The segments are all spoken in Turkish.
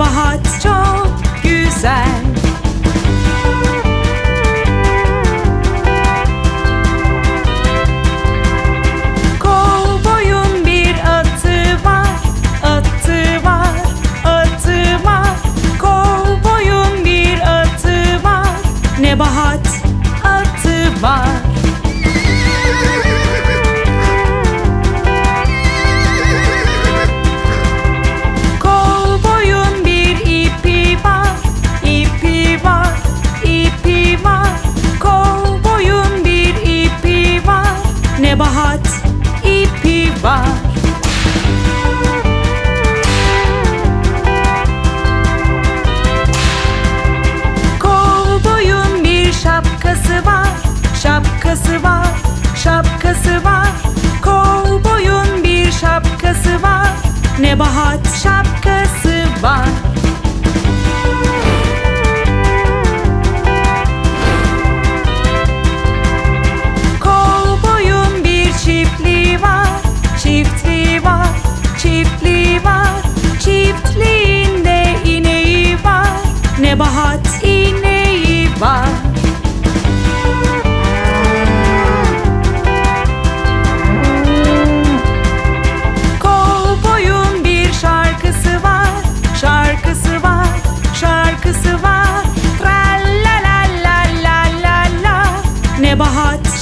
Kabahat çok güzel. Kovboyun bir atı var Atı var, atı var. Kovboyun bir atı var Ne bahat atı var. şapkası var.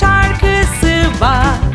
şarkısı var.